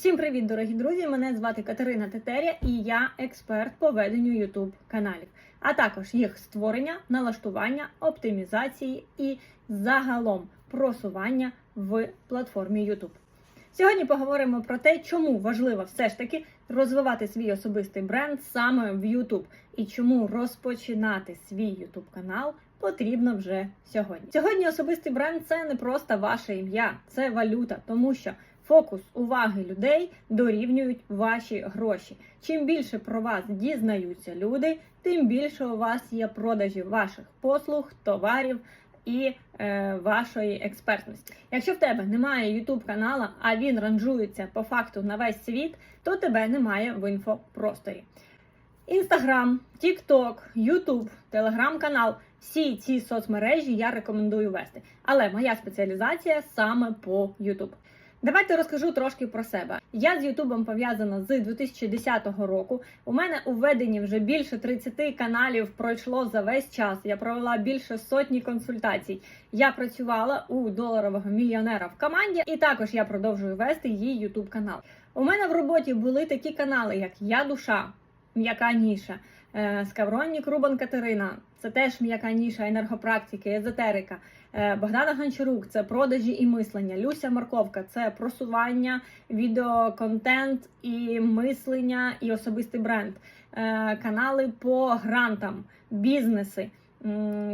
Всім привіт, дорогі друзі! Мене звати Катерина Тетеря і я експерт по веденню YouTube каналів, а також їх створення, налаштування, оптимізації і загалом просування в платформі YouTube. Сьогодні поговоримо про те, чому важливо все ж таки розвивати свій особистий бренд саме в YouTube і чому розпочинати свій YouTube канал потрібно вже сьогодні. Сьогодні особистий бренд це не просто ваше ім'я, це валюта, тому що фокус уваги людей дорівнюють ваші гроші. Чим більше про вас дізнаються люди, тим більше у вас є продажів ваших послуг, товарів і е, вашої експертності. Якщо в тебе немає YouTube канала, а він ранжується по факту на весь світ, то тебе немає в інфопросторі. Інстаграм, Тікток, Ютуб, Телеграм-канал всі ці соцмережі я рекомендую вести. Але моя спеціалізація саме по Ютуб. Давайте розкажу трошки про себе. Я з Ютубом пов'язана з 2010 року. У мене у веденні вже більше 30 каналів пройшло за весь час. Я провела більше сотні консультацій. Я працювала у доларового мільйонера в команді, і також я продовжую вести її Ютуб канал. У мене в роботі були такі канали, як Я Душа, М'яка Ніша, е, Скавронні Крубан Катерина. Це теж м'яка ніша, енергопрактики, езотерика. Е, Богдана Гончарук це продажі і мислення. Люся Марковка це просування, відеоконтент і мислення, і особистий бренд. Е, Канали по грантам, бізнеси.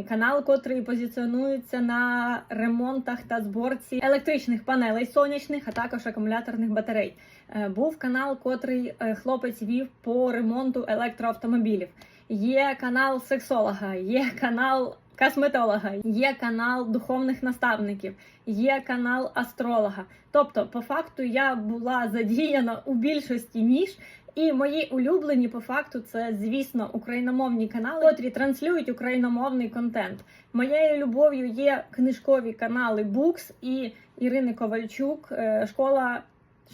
Канал, котрий позиціонується на ремонтах та зборці електричних панелей сонячних, а також акумуляторних батарей. Е, Був канал, котрий е, хлопець вів по ремонту електроавтомобілів. Є канал сексолога, є канал косметолога, є канал духовних наставників, є канал астролога. Тобто, по факту, я була задіяна у більшості ніж. І мої улюблені по факту це, звісно, україномовні канали, котрі транслюють україномовний контент. Моєю любов'ю є книжкові канали Букс і Ірини Ковальчук, е, школа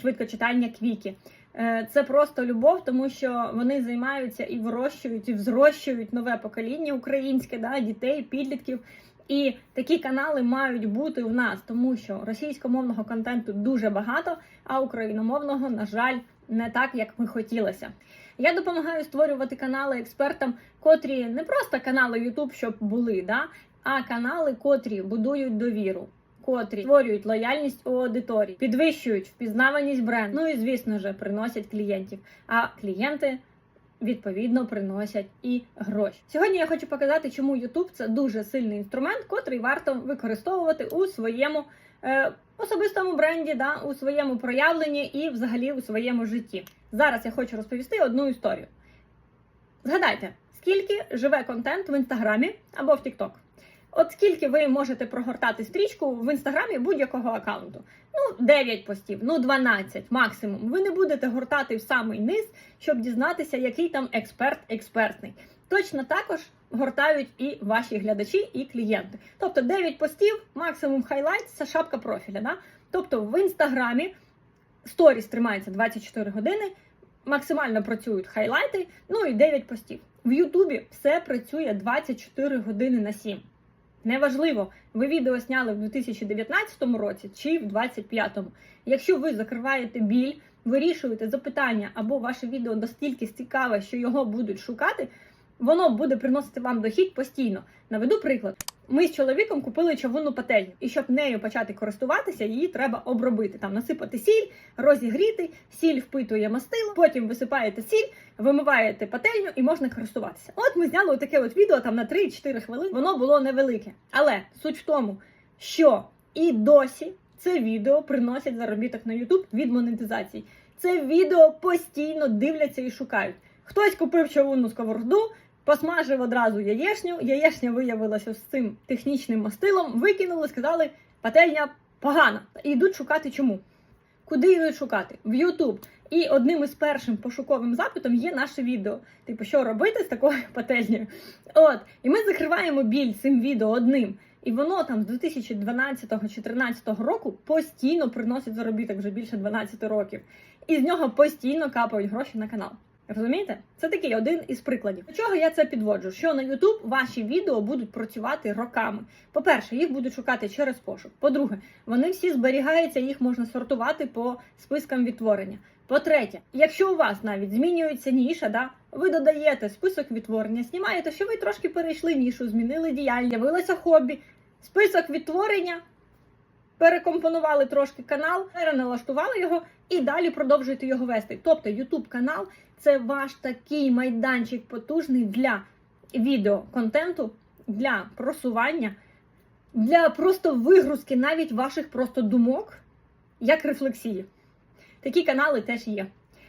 швидкочитання Квікі. Е, Це просто любов, тому що вони займаються і вирощують, і взрощують нове покоління українське, да, дітей, підлітків. І такі канали мають бути в нас, тому що російськомовного контенту дуже багато, а україномовного, на жаль, не так, як ми хотілося. Я допомагаю створювати канали експертам, котрі не просто канали YouTube, щоб були, да, а канали, котрі будують довіру котрі створюють лояльність у аудиторії, підвищують впізнаваність бренду, ну і звісно ж приносять клієнтів. А клієнти відповідно приносять і гроші. Сьогодні я хочу показати, чому YouTube це дуже сильний інструмент, котрий варто використовувати у своєму е, особистому бренді, да, у своєму проявленні і взагалі у своєму житті. Зараз я хочу розповісти одну історію. Згадайте, скільки живе контент в інстаграмі або в TikTok? От скільки ви можете прогортати стрічку в інстаграмі будь-якого аккаунту? Ну, 9 постів, ну 12 максимум. Ви не будете гортати в самий низ, щоб дізнатися, який там експерт експертний. Точно також гортають і ваші глядачі, і клієнти. Тобто 9 постів, максимум хайлайт це шапка профіля. Да? Тобто в інстаграмі сторіс тримається 24 години, максимально працюють хайлайти, ну і 9 постів. В Ютубі все працює 24 години на 7. Неважливо, ви відео зняли в 2019 році чи в 2025. Якщо ви закриваєте біль, вирішуєте запитання або ваше відео настільки цікаве, що його будуть шукати, воно буде приносити вам дохід постійно. Наведу приклад. Ми з чоловіком купили човунну пательню, і щоб нею почати користуватися, її треба обробити. Там насипати сіль, розігріти, сіль впитує мастило, потім висипаєте сіль, вимиваєте пательню і можна користуватися. От ми зняли таке от відео там на 3-4 хвилини. Воно було невелике. Але суть в тому, що і досі це відео приносять заробіток на YouTube від монетизації. Це відео постійно дивляться і шукають. Хтось купив човунну сковороду. Посмажив одразу яєшню. Яєшня виявилася з цим технічним мастилом. Викинули, сказали, пательня погана. І йдуть шукати чому. Куди йдуть шукати? В Ютуб. І одним із першим пошуковим запитом є наше відео. Типу, що робити з такою пательнею? От, і ми закриваємо біль цим відео одним. І воно там з 2012-2014 року постійно приносить заробіток вже більше 12 років. І з нього постійно капають гроші на канал. Розумієте? Це такий один із прикладів. До чого я це підводжу? Що на YouTube ваші відео будуть працювати роками. По-перше, їх будуть шукати через пошук. По-друге, вони всі зберігаються, їх можна сортувати по спискам відтворення. По-третє, якщо у вас навіть змінюється ніша, да, ви додаєте список відтворення, знімаєте, що ви трошки перейшли нішу, змінили діяльність, з'явилося хобі, список відтворення, перекомпонували трошки канал, переналаштували його і далі продовжуєте його вести. Тобто YouTube канал це ваш такий майданчик потужний для відеоконтенту, для просування, для просто вигрузки навіть ваших просто думок, як рефлексії. Такі канали теж є.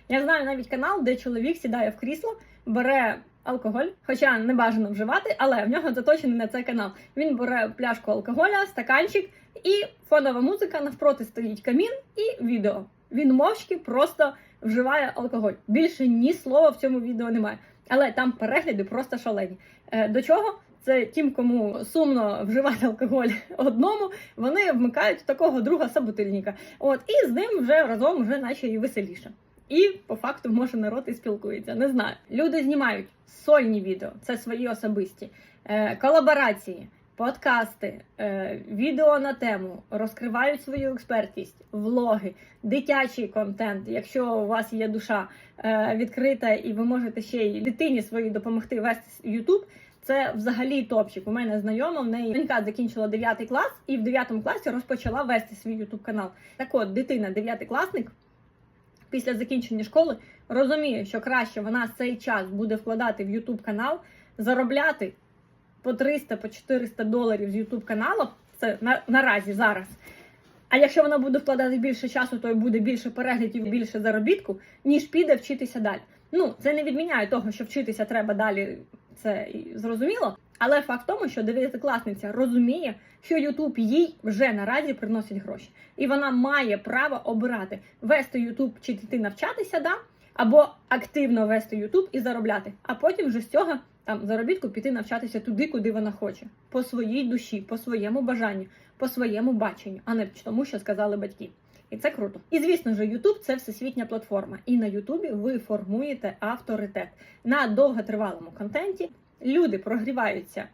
Я знаю навіть канал, де чоловік сідає в крісло, бере алкоголь, хоча не бажано вживати, але в нього заточений на цей канал. Він бере пляшку алкоголя, стаканчик, і фонова музика навпроти стоїть камін і відео. Він мовчки просто вживає алкоголь. Більше ні слова в цьому відео немає. Але там перегляди просто шалені. Е, До чого? Це тим, кому сумно вживати алкоголь одному, вони вмикають такого друга собутильника. От і з ним вже разом вже наче і веселіше. І по факту може народ і спілкується. Не знаю. Люди знімають сольні відео, це свої особисті, е, колаборації, подкасти, е, відео на тему, розкривають свою експертність, влоги, дитячий контент. Якщо у вас є душа е, відкрита і ви можете ще й дитині своїй допомогти вести YouTube, це взагалі топчик. У мене знайома, в неї донька закінчила 9 клас і в 9 класі розпочала вести свій YouTube канал. Так от, дитина 9 класник після закінчення школи розуміє, що краще вона цей час буде вкладати в YouTube канал, заробляти по 300 по 400 доларів з YouTube каналу. Це на, наразі зараз. А якщо вона буде вкладати більше часу, то буде більше переглядів, більше заробітку, ніж піде вчитися далі. Ну, це не відміняє того, що вчитися треба далі, це і зрозуміло. Але факт в тому, що дев'ятикласниця розуміє, що Ютуб їй вже наразі приносить гроші, і вона має право обирати вести Ютуб чи йти навчатися, да або активно вести Ютуб і заробляти, а потім вже з цього там заробітку піти навчатися туди, куди вона хоче, по своїй душі, по своєму бажанню, по своєму баченню, а не тому, що сказали батьки. І це круто. І звісно ж, YouTube це всесвітня платформа. І на Ютубі ви формуєте авторитет на довготривалому контенті. Люди прогріваються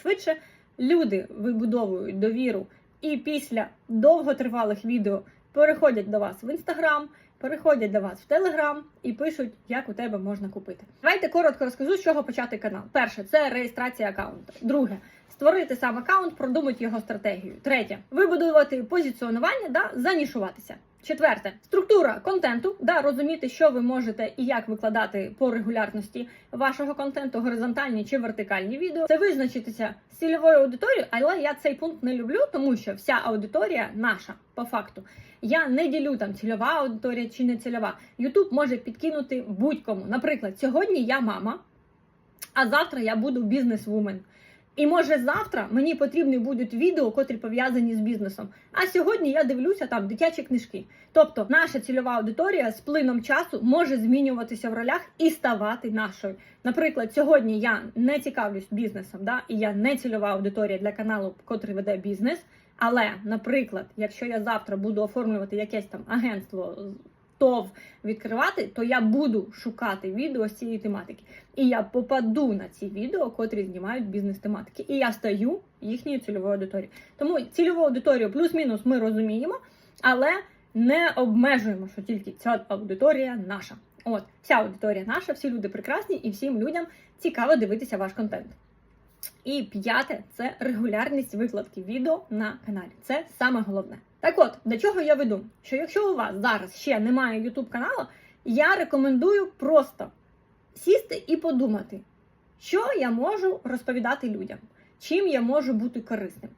швидше, люди вибудовують довіру, і після довготривалих відео переходять до вас в інстаграм, переходять до вас в Телеграм і пишуть, як у тебе можна купити. Давайте коротко розкажу, з чого почати канал. Перше це реєстрація аккаунту. Друге створити сам аккаунт, продумати його стратегію. Третє вибудувати позиціонування, да, занішуватися. Четверте структура контенту, да, розуміти, що ви можете і як викладати по регулярності вашого контенту, горизонтальні чи вертикальні відео. Це визначитися з цільовою аудиторією, але я цей пункт не люблю, тому що вся аудиторія наша по факту. Я не ділю там цільова аудиторія чи не цільова. Ютуб може підкинути будь-кому. Наприклад, сьогодні я мама, а завтра я буду бізнес-вумен. І може завтра мені потрібні будуть відео, котрі пов'язані з бізнесом. А сьогодні я дивлюся там дитячі книжки. Тобто наша цільова аудиторія з плином часу може змінюватися в ролях і ставати нашою. Наприклад, сьогодні я не цікавлюсь бізнесом, да, і я не цільова аудиторія для каналу, котрий веде бізнес. Але, наприклад, якщо я завтра буду оформлювати якесь там агентство ТОВ відкривати, то я буду шукати відео з цієї тематики. І я попаду на ці відео, котрі знімають бізнес-тематики. І я стаю їхньою цільовою аудиторією. Тому цільову аудиторію плюс-мінус ми розуміємо, але не обмежуємо, що тільки ця аудиторія наша. От, вся аудиторія наша, всі люди прекрасні, і всім людям цікаво дивитися ваш контент. І п'яте це регулярність викладки відео на каналі. Це саме головне. Так от, до чого я веду? Що якщо у вас зараз ще немає YouTube каналу, я рекомендую просто сісти і подумати, що я можу розповідати людям, чим я можу бути корисним.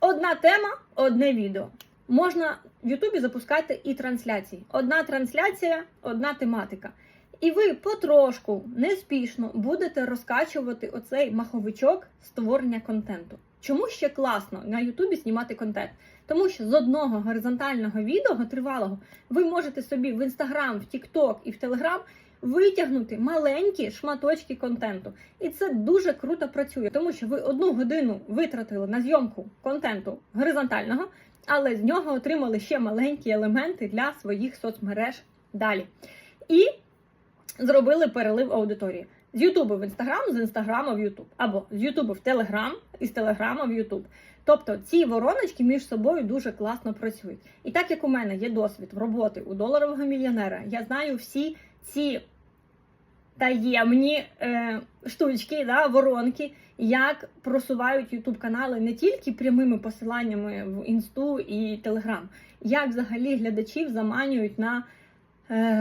Одна тема, одне відео. Можна в Ютубі запускати і трансляції. Одна трансляція, одна тематика. І ви потрошку, неспішно будете розкачувати оцей маховичок створення контенту. Чому ще класно на Ютубі знімати контент? Тому що з одного горизонтального відео тривалого ви можете собі в Інстаграм, в Тікток і в Телеграм витягнути маленькі шматочки контенту. І це дуже круто працює, тому що ви одну годину витратили на зйомку контенту горизонтального, але з нього отримали ще маленькі елементи для своїх соцмереж далі. І зробили перелив аудиторії. З Ютубу в Інстаграм, з Інстаграма в Ютуб. Або з Ютубу в Телеграм, і з Телеграма в Ютуб. Тобто ці вороночки між собою дуже класно працюють. І так як у мене є досвід роботи у доларового мільйонера, я знаю всі ці таємні е, штучки, да, воронки, як просувають Ютуб канали не тільки прямими посиланнями в інсту і Телеграм, як взагалі глядачів заманюють на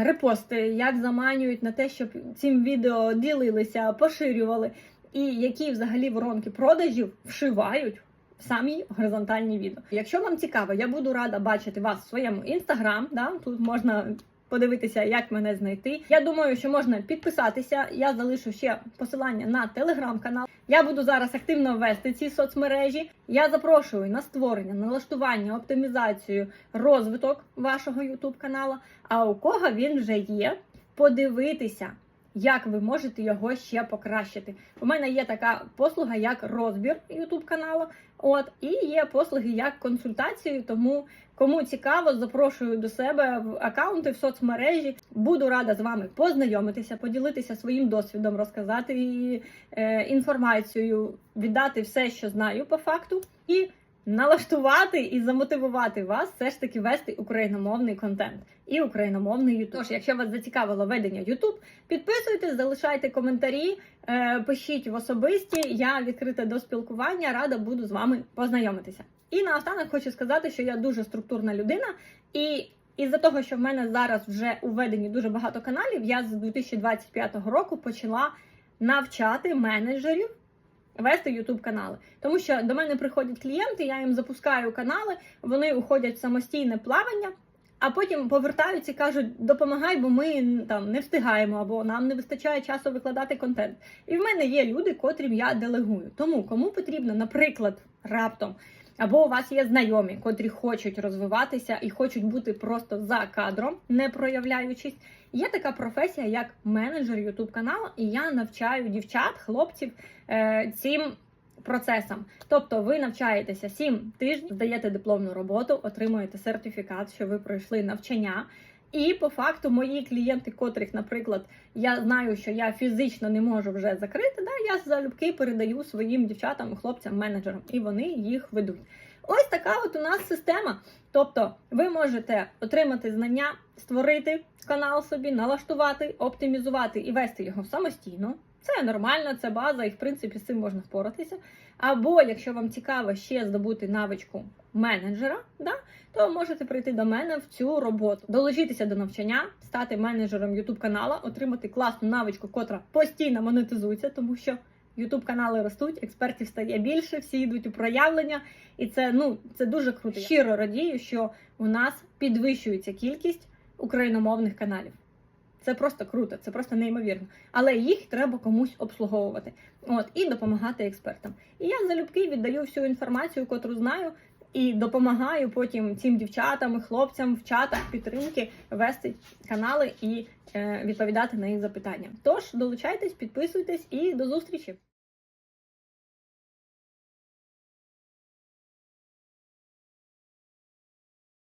репости, як заманюють на те, щоб цим відео ділилися, поширювали, і які взагалі воронки продажів вшивають. в Самі горизонтальні відео. Якщо вам цікаво, я буду рада бачити вас в своєму інстаграм. Да? Тут можна подивитися, як мене знайти. Я думаю, що можна підписатися. Я залишу ще посилання на телеграм-канал. Я буду зараз активно вести ці соцмережі. Я запрошую на створення, налаштування, оптимізацію, розвиток вашого youtube каналу. А у кого він вже є, подивитися. Як ви можете його ще покращити? У мене є така послуга, як розбір YouTube каналу. От і є послуги як консультації. Тому кому цікаво, запрошую до себе в аккаунти в соцмережі. Буду рада з вами познайомитися, поділитися своїм досвідом, розказати е, інформацію, віддати все, що знаю по факту, і налаштувати і замотивувати вас все ж таки вести україномовний контент і україномовний YouTube. Тож, якщо вас зацікавило ведення YouTube, підписуйтесь, залишайте коментарі, е, пишіть в особисті. Я відкрита до спілкування, рада буду з вами познайомитися. І наостанок хочу сказати, що я дуже структурна людина, і із-за того, що в мене зараз вже у веденні дуже багато каналів, я з 2025 року почала навчати менеджерів вести YouTube канали. Тому що до мене приходять клієнти, я їм запускаю канали, вони уходять в самостійне плавання, а потім повертаються і кажуть, допомагай, бо ми там не встигаємо, або нам не вистачає часу викладати контент. І в мене є люди, котрим я делегую. Тому кому потрібно, наприклад, раптом. Або у вас є знайомі, котрі хочуть розвиватися і хочуть бути просто за кадром, не проявляючись. Є така професія, як менеджер YouTube каналу, і я навчаю дівчат, хлопців е, цим процесам. Тобто, ви навчаєтеся 7 тижнів, здаєте дипломну роботу, отримуєте сертифікат, що ви пройшли навчання. І по факту мої клієнти, котрих, наприклад, я знаю, що я фізично не можу вже закрити, да, я залюбки передаю своїм дівчатам, хлопцям, менеджерам, і вони їх ведуть. Ось така от у нас система. Тобто, ви можете отримати знання, створити канал собі, налаштувати, оптимізувати і вести його самостійно. Це нормально, це база, і в принципі з цим можна впоратися. Або, якщо вам цікаво ще здобути навичку менеджера, да, то можете прийти до мене в цю роботу, долучитися до навчання, стати менеджером YouTube канала, отримати класну навичку, котра постійно монетизується, тому що YouTube канали ростуть, експертів стає більше, всі йдуть у проявлення, і це ну це дуже круто. Щиро радію, що у нас підвищується кількість україномовних каналів. Це просто круто, це просто неймовірно. Але їх треба комусь обслуговувати. От і допомагати експертам. І я залюбки віддаю всю інформацію, котру знаю, і допомагаю потім цим дівчатам і хлопцям в чатах підтримки вести канали і е, відповідати на їх запитання. Тож долучайтесь, підписуйтесь і до зустрічі!